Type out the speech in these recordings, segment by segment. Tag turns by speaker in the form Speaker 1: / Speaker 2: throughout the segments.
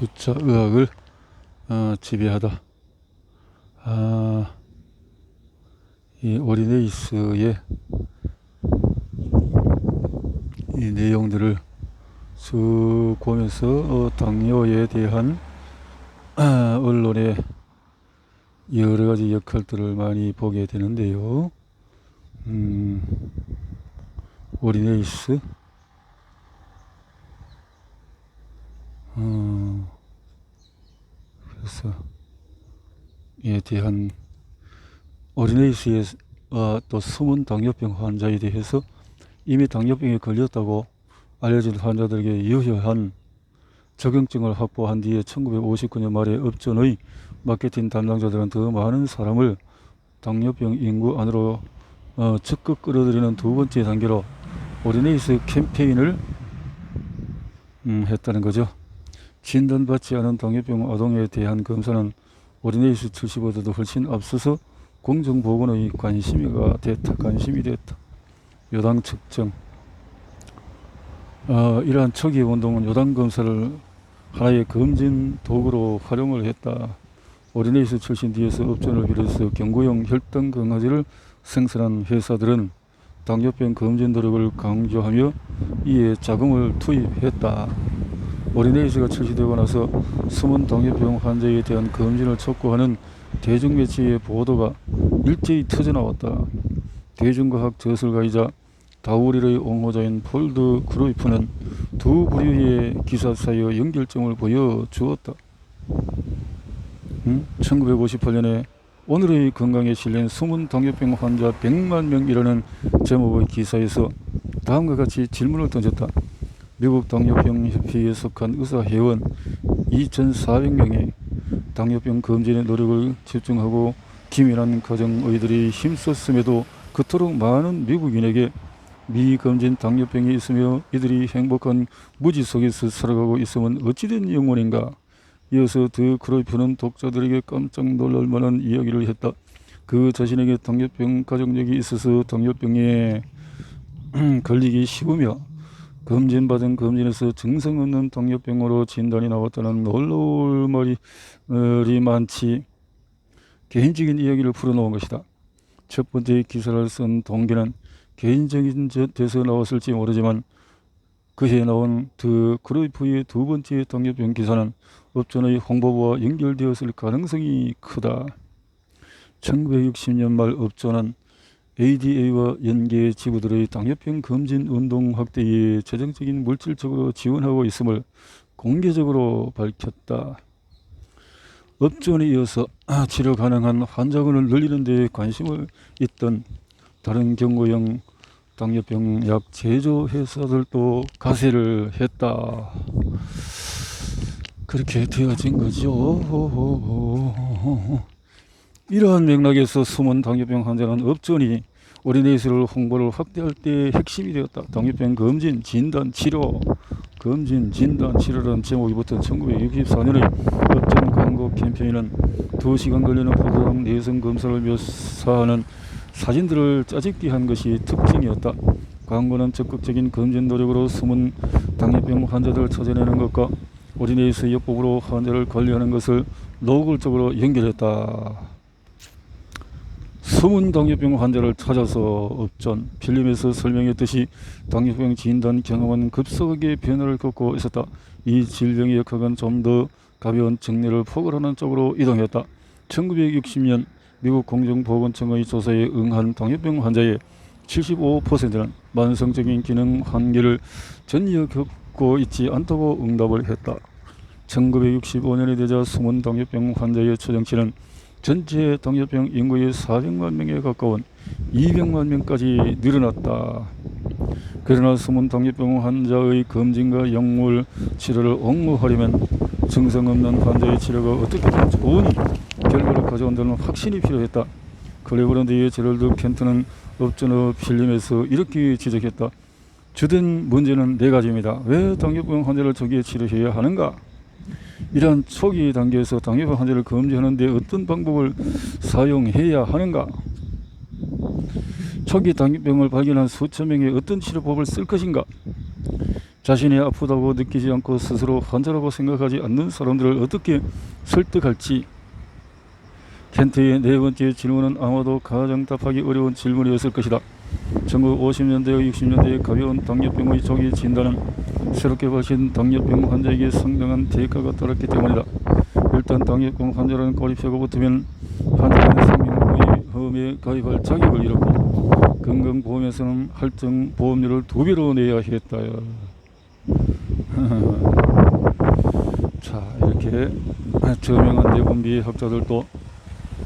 Speaker 1: 숫자 의학을 어, 지배하다. 아, 이 오리네이스의 이 내용들을 쭉 보면서 어, 당뇨에 대한 아, 언론의 여러 가지 역할들을 많이 보게 되는데요. 음, 오리네이스, 어, 그래서 에 대한 어린이수의 어, 또 숨은 당뇨병 환자에 대해서 이미 당뇨병에 걸렸다고 알려진 환자들에게 유효한 적응증을 확보한 뒤에 1959년 말에 업전의 마케팅 담당자들은 더 많은 사람을 당뇨병 인구 안으로 어, 적극 끌어들이는 두 번째 단계로 어린이수 캠페인을 음, 했다는 거죠. 진단받지 않은 당뇨병 아동에 대한 검사는 어린이수 75도도 훨씬 앞서서 공정보건의 관심이가 됐다. 관심이 됐다. 요당 측정. 어, 이러한 초기 운동은 요당 검사를 하나의 검진 도구로 활용을 했다. 어린이수 출신 뒤에서 업전을 비롯해서 경구용 혈당 강화제를 생산한 회사들은 당뇨병 검진 노력을 강조하며 이에 자금을 투입했다. 어린이수가 출시되고 나서 숨은 당뇨병 환자에 대한 검진을 촉구하는 대중매체의 보도가 일제히 터져나왔다. 대중과학 저술가이자 다우릴의 옹호자인 폴드 크루이프는 두 부류의 기사 사이의 연결점을 보여주었다. 음? 1958년에 오늘의 건강에 실린 숨은 당뇨병 환자 100만 명이라는 제목의 기사에서 다음과 같이 질문을 던졌다. 미국 당뇨병 협회에 속한 의사 회원 2,400명이 당뇨병 검진에 노력을 집중하고 기민한 가정의들이 힘썼음에도 그토록 많은 미국인에게 미검진 당뇨병이 있으며 이들이 행복한 무지 속에서 살아가고 있으면 어찌된 영혼인가 이어서 드 크로이프는 독자들에게 깜짝 놀랄 만한 이야기를 했다. 그 자신에게 당뇨병 가족력이 있어서 당뇨병에 걸리기 쉬우며 검진받은 검진에서 증상 없는 당뇨병으로 진단이 나왔다는 놀라울 말이 많지 개인적인 이야기를 풀어놓은 것이다. 첫 번째 기사를 쓴 동기는 개인적인 데서 나왔을지 모르지만 그해 나온 드 크로이프의 두 번째 당뇨병 기사는 업전의 홍보부와 연결되었을 가능성이 크다. 1960년 말 업전은 ADA와 연계 지부들의 당뇨병 검진 운동 확대에 재정적인 물질적으로 지원하고 있음을 공개적으로 밝혔다. 업전에 이어서 치료 가능한 환자군을 늘리는 데 관심을 있던 다른 경구형 당뇨병 약 제조 회사들도 가세를 했다. 그렇게 되어진 거죠. 이러한 맥락에서 숨은 당뇨병 환자는 업전이 어린이수를 홍보를 확대할 때 핵심이 되었다. 당뇨병 검진, 진단, 치료, 검진, 진단, 치료라는 제목이 붙은 1964년의 업전 광고 캠페인은 2시간 걸리는 포도당 내성 검사를 묘사하는 사진들을 짜집기 한 것이 특징이었다. 광고는 적극적인 검진 노력으로 숨은 당뇨병 환자들을 찾아내는 것과 어린이수 요법으로 환자를 관리하는 것을 노골적으로 연결했다. 숨은 당뇨병 환자를 찾아서 업전 필름에서 설명했듯이 당뇨병 진단 경험은 급속하게 변화를 겪고 있었다. 이 질병의 역학은 좀 더 가벼운 정리를 포괄하는 쪽으로 이동했다. 1960년 미국 공정보건청의 조사에 응한 당뇨병 환자의 75%는 만성적인 기능 한계를 전혀 겪고 있지 않다고 응답을 했다. 1965년이 되자 숨은 당뇨병 환자의 추정치는 전체 당뇨병 인구의 400만 명에 가까운 200만 명까지 늘어났다. 그러나 숨은 당뇨병 환자의 검진과 약물 치료를 옹호하려면 증상 없는 환자의 치료가 어떻게든 좋은 결과를 가져온다는 확신이 필요했다. 클레브런드의 제럴드 켄트는 업전업 필름에서 이렇게 지적했다. 주된 문제는 네 가지입니다. 왜 당뇨병 환자를 초기에 치료해야 하는가? 이러한 초기 단계에서 당뇨병 환자를 검진하는데 어떤 방법을 사용해야 하는가? 초기 당뇨병을 발견한 수천 명의 어떤 치료법을 쓸 것인가? 자신이 아프다고 느끼지 않고 스스로 환자라고 생각하지 않는 사람들을 어떻게 설득할지 켄트의 네 번째 질문은 아마도 가장 답하기 어려운 질문이었을 것이다. 1950년대 60년대의 가벼운 당뇨병의 조기 진단은 새롭게 발신 당뇨병 환자에게 상당한 대가가 따랐기 때문이다. 일단 당뇨병 환자라는 꼬리표가 붙으면 환자는 생명보험에 가입할 자격을 잃었고 건강보험에서는 할증 보험료를 두 배로 내야 했다. 자 이렇게 저명한 내분비의 학자들도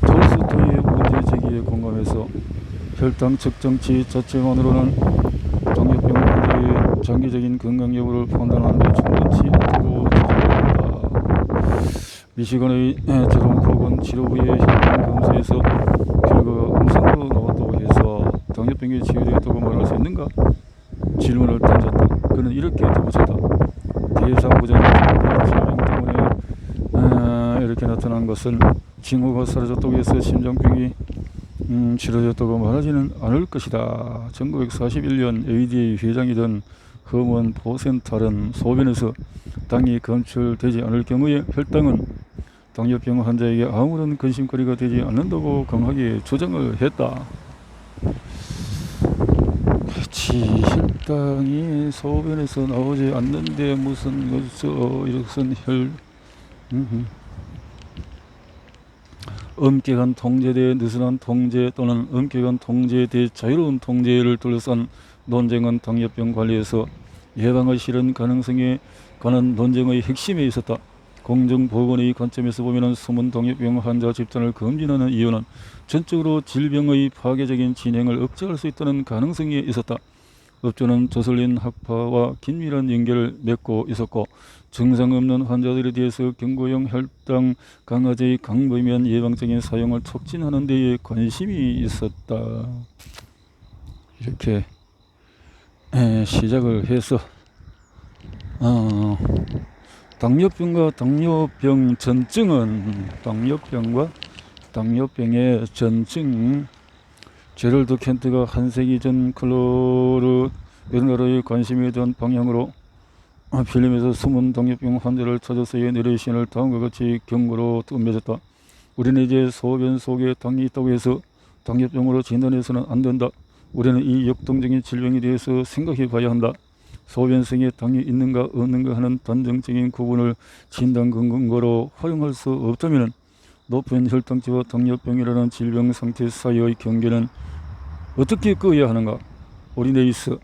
Speaker 1: 톨스토이의 문제 제기에 공감해서 혈당 측정치 자체만으로는 당뇨병 환자의 장기적인 건강 여부를 판단하는 데 충분치 않다고 지적합니다. 미시건의 제롬 코건 치료 후에 혈당 검사에서 결과가 음성으로 나왔다고 해서 당뇨병이 치유되었다고 말할 수 있는가? 질문을 던졌다. 그는 이렇게 덧붙였다. 대상부전 질병 때문에 아, 이렇게 나타난 것은 징후가 사라졌다고 해서 심장병이 음, 치료되었다고 말하지는 않을 것이다. 1941년 ADA 회장이던 허먼 보센탈은 소변에서 당이 검출되지 않을 경우에 혈당은 당뇨병 환자에게 아무런 근심거리가 되지 않는다고 강하게 주장을 했다. 그렇지 혈당이 소변에서 나오지 않는데 무슨 것서 이것은 혈. 엄격한 통제에 대해 느슨한 통제 또는 엄격한 통제에 대해 자유로운 통제를 둘러싼 논쟁은 당뇨병 관리에서 예방의 실현 가능성에 관한 논쟁의 핵심에 있었다. 공정보건의 관점에서 보면 숨은 당뇨병 환자 집단을 금지하는 이유는 전적으로 질병의 파괴적인 진행을 억제할 수 있다는 가능성이 있었다. 업주는 조설린 학파와 긴밀한 연결을 맺고 있었고 증상 없는 환자들에 대해서 경고용 혈당 강화제의 강범위한 예방적인 사용을 촉진하는 데에 관심이 있었다. 이렇게 에, 시작을 해서 어, 당뇨병과 당뇨병 전증은 당뇨병과 당뇨병의 전증 제럴드 켄트가 한 세기 전 클로르 베르나르의 관심에 대한 방향으로 필름에서 숨은 당뇨병 환자를 찾아서의 내레이션을 다음과 같이 경고로 맺었다. 우리는 이제 소변 속에 당이 있다고 해서 당뇨병으로 진단해서는 안 된다. 우리는 이 역동적인 질병에 대해서 생각해 봐야 한다. 소변성에 당이 있는가 없는가 하는 단정적인 구분을 진단 근거로 활용할 수 없다면 높은 혈당치와 당뇨병이라는 질병 상태 사이의 경계는 어떻게 끄어야 하는가? 오리네이스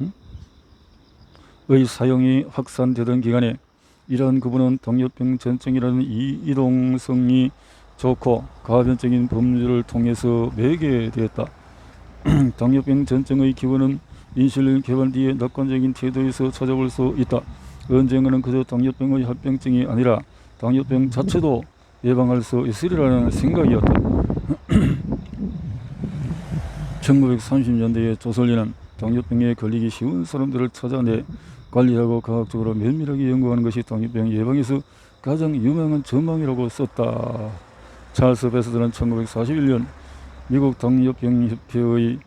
Speaker 1: 응? 의 사용이 확산되던 기간에 이러한 구분은 당뇨병 전증이라는 이 이동성이 좋고 가변적인 범주를 통해서 매개되었다. 당뇨병 전증의 기원은 인슐린 개발 뒤에 낙관적인 태도에서 찾아볼 수 있다. 언젠가는 그저 당뇨병의 합병증이 아니라 당뇨병 자체도 예방할 수 있으리라는 생각이었다. 1930년대에 조설리는 당뇨병에 걸리기 쉬운 사람들을 찾아내 관리하고 과학적으로 면밀하게 연구하는 것이 당뇨병 예방에서 가장 유명한 전망이라고 썼다. 찰스 베스트는 1941년 미국 당뇨병협회의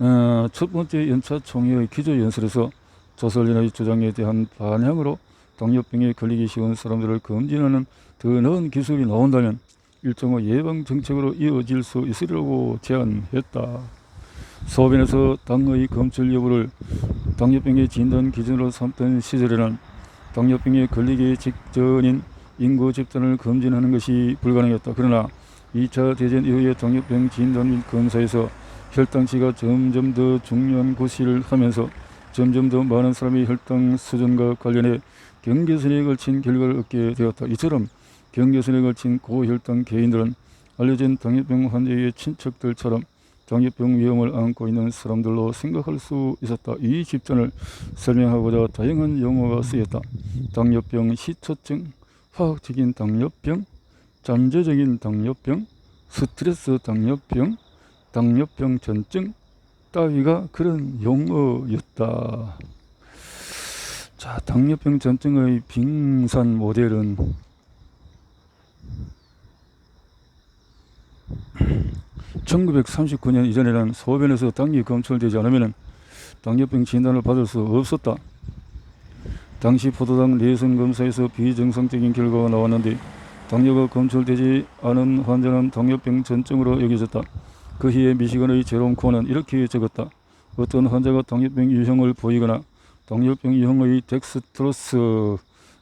Speaker 1: 어, 첫 번째 연차 총회의 기조 연설에서 조설린의 주장에 대한 반향으로 당뇨병에 걸리기 쉬운 사람들을 검진하는 더 나은 기술이 나온다면 일종의 예방 정책으로 이어질 수 있으리라고 제안했다. 소변에서 당의 검출 여부를 당뇨병의 진단 기준으로 삼던 시절에는 당뇨병에 걸리기 직전인 인구 집단을 검진하는 것이 불가능했다. 그러나 2차 대전 이후의 당뇨병 진단 및 검사에서 혈당치가 점점 더 중요한 고시를 하면서 점점 더 많은 사람이 혈당 수준과 관련해 경계선에 걸친 결과를 얻게 되었다. 이처럼 경계선에 걸친 고혈당 개인들은 알려진 당뇨병 환자의 친척들처럼 당뇨병 위험을 안고 있는 사람들로 생각할 수 있었다. 이 집단을 설명하고자 다양한 용어가 쓰였다. 당뇨병 시초증, 화학적인 당뇨병, 잠재적인 당뇨병, 스트레스 당뇨병, 당뇨병 전증 따위가 그런 용어였다. 자, 당뇨병 전증의 빙산 모델은 1939년 이전에는 소변에서 당이 검출되지 않으면 당뇨병 진단을 받을 수 없었다. 당시 포도당 내성 검사에서 비정상적인 결과가 나왔는데 당뇨가 검출되지 않은 환자는 당뇨병 전증으로 여겨졌다. 그 해에 미시건의 제롬 코는 이렇게 적었다. 어떤 환자가 당뇨병 유형을 보이거나 당뇨병 유형의 덱스트로스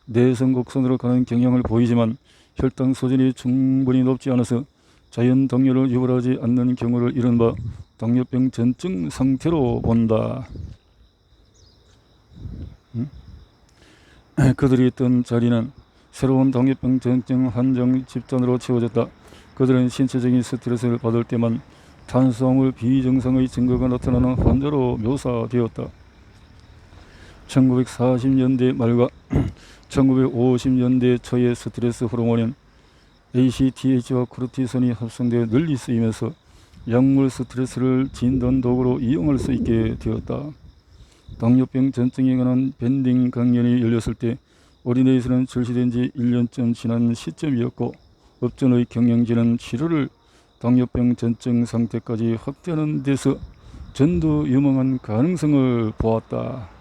Speaker 1: 내성 곡선으로 가는 경향을 보이지만 혈당 수준이 충분히 높지 않아서 자연 당뇨를 유발하지 않는 경우를 이른바 당뇨병 전증 상태로 본다. 음? 그들이 있던 자리는 새로운 당뇨병 전증 환정 집단으로 채워졌다. 그들은 신체적인 스트레스를 받을 때만 탄수화물 비정상의 증거가 나타나는 환자로 묘사되었다. 1940년대 말과 1950년대 초의 스트레스 호르몬인 ACTH와 코르티손이 합성되어 널리 쓰이면서 약물 스트레스를 진단 도구로 이용할 수 있게 되었다. 당뇨병 전증에 관한 밴딩 강연이 열렸을 때 어린이에서는 출시된 지 1년쯤 지난 시점이었고 업전의 경영진은 치료를 당뇨병 전증 상태까지 확대하는 데서 전도 유망한 가능성을 보았다.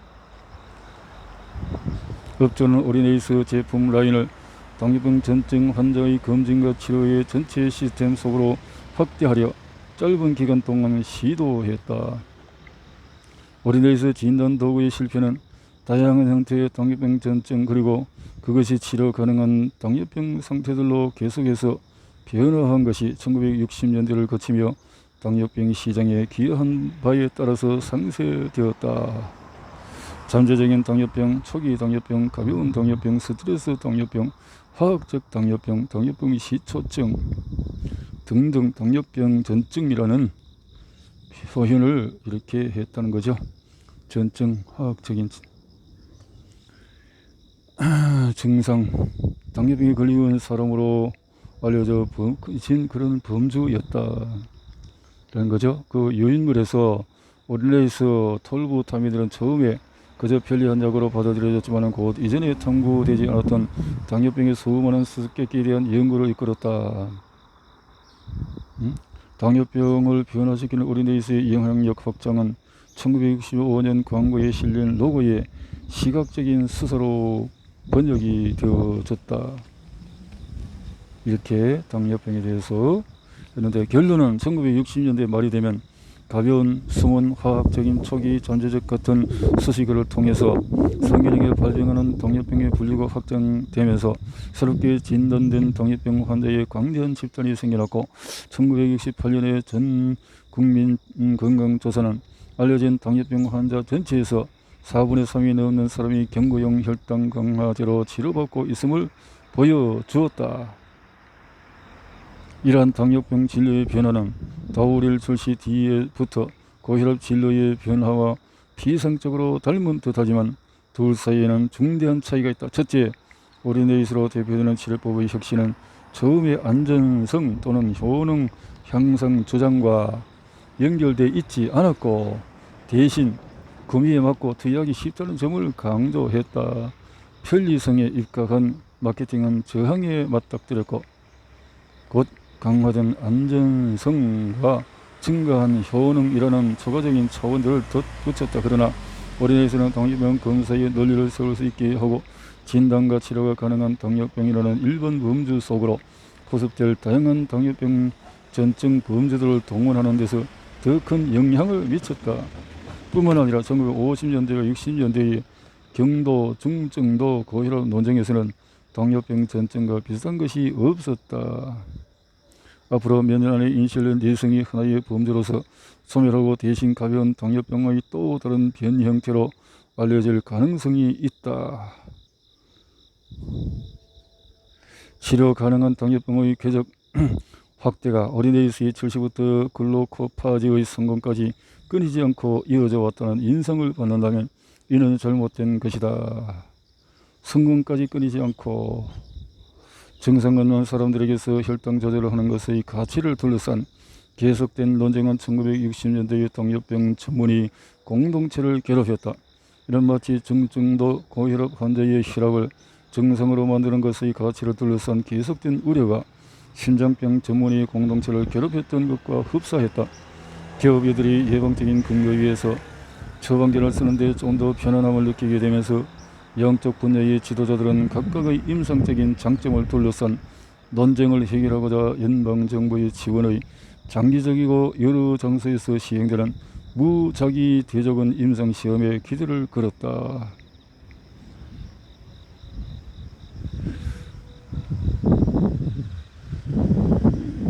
Speaker 1: 업조는 어린이에서 제품 라인을 당뇨병 전증 환자의 검진과 치료의 전체 시스템 속으로 확대하려 짧은 기간 동안 시도했다. 어린이에서 진단 도구의 실패는 다양한 형태의 당뇨병 전증 그리고 그것이 치료 가능한 당뇨병 상태들로 계속해서 변화한 것이 1960년대를 거치며 당뇨병 시장에 기여한 바에 따라서 상쇄되었다. 잠재적인 당뇨병, 초기 당뇨병, 가벼운 당뇨병, 스트레스 당뇨병, 화학적 당뇨병, 당뇨병 시초증 등등 당뇨병 전증이라는 표현을 이렇게 했다는 거죠. 전증, 화학적인 증상, 당뇨병에 걸린 사람으로 알려져 진 그런 범주였다라는 거죠. 그 유인물에서 오릴레이스 톨부타민들은 처음에 그저 편리한 약으로 받아들여졌지만 곧 이전에 탐구되지 않았던 당뇨병의 수많은 수수께끼에 대한 연구를 이끌었다. 음? 당뇨병을 변화시키는 어린이에서의 영향력 확장은 1965년 광고에 실린 로고의 시각적인 수서로 번역이 되어졌다. 이렇게 당뇨병에 대해서 했는데 결론은 1960년대 말이 되면 가벼운 숨은 화학적인 초기 존재적 같은 수식어를 통해서 성인에게 발병하는 당뇨병의 분류가 확장되면서 새롭게 진단된 당뇨병 환자의 광대한 집단이 생겨났고 1968년에 전 국민 건강조사는 알려진 당뇨병 환자 전체에서 4분의 3이 넘는 사람이 경구용 혈당 강화제로 치료받고 있음을 보여주었다. 이러한 당뇨병 진료의 변화는 다우릴 출시 뒤에부터 고혈압 진료의 변화와 비상적으로 닮은 듯하지만 둘 사이에는 중대한 차이가 있다. 첫째, 오리네이스로 대표되는 치료법의 혁신은 처음에 안전성 또는 효능 향상 주장과 연결돼 있지 않았고 대신 구미에 맞고 투여하기 쉽다는 점을 강조했다. 편리성에 입각한 마케팅은 저항에 맞닥뜨렸고 곧 강화된 안전성과 증가한 효능 이라는 초과적인 차원들을 덧붙였다. 그러나 어린이에서는 당뇨병 검사의 논리를 세울 수 있게 하고 진단과 치료가 가능한 당뇨병이라는 일반 범주 속으로 포섭될 다양한 당뇨병 전증 범주들을 동원하는 데서 더 큰 영향을 미쳤다. 뿐만 아니라 1950년대와 60년대의 경도, 중증도, 고혈압 논쟁에서는 당뇨병 전증과 비슷한 것이 없었다. 앞으로 몇 년 안에 인슐린 내성이 하나의 범죄로서 소멸하고 대신 가벼운 당뇨병의 또 다른 변 형태로 알려질 가능성이 있다. 치료 가능한 당뇨병의 궤적 확대가 어린이에서의 출시부터 글로코파지의 성공까지 끊이지 않고 이어져 왔다는 인상을 받는다면 이는 잘못된 것이다. 성공까지 끊이지 않고 없는 사람들에게서 혈당 조절을 하는 것의 가치를 둘러싼 계속된 논쟁은 1960년대의 당뇨병 전문의 공동체를 괴롭혔다. 이런 마치 중증도 고혈압 환자의 혈압을 정상으로 만드는 것의 가치를 둘러싼 계속된 우려가 심장병 전문의 공동체를 괴롭혔던 것과 흡사했다. 기업이들이 예방적인 근거 위에서 처방전을 쓰는데 좀 더 편안함을 느끼게 되면서 영적 분야의 지도자들은 각각의 임상적인 장점을 둘러싼 논쟁을 해결하고자 연방정부의 지원의 장기적이고 여러 장소에서 시행되는 무작위 대조군 임상시험에 기대를 걸었다.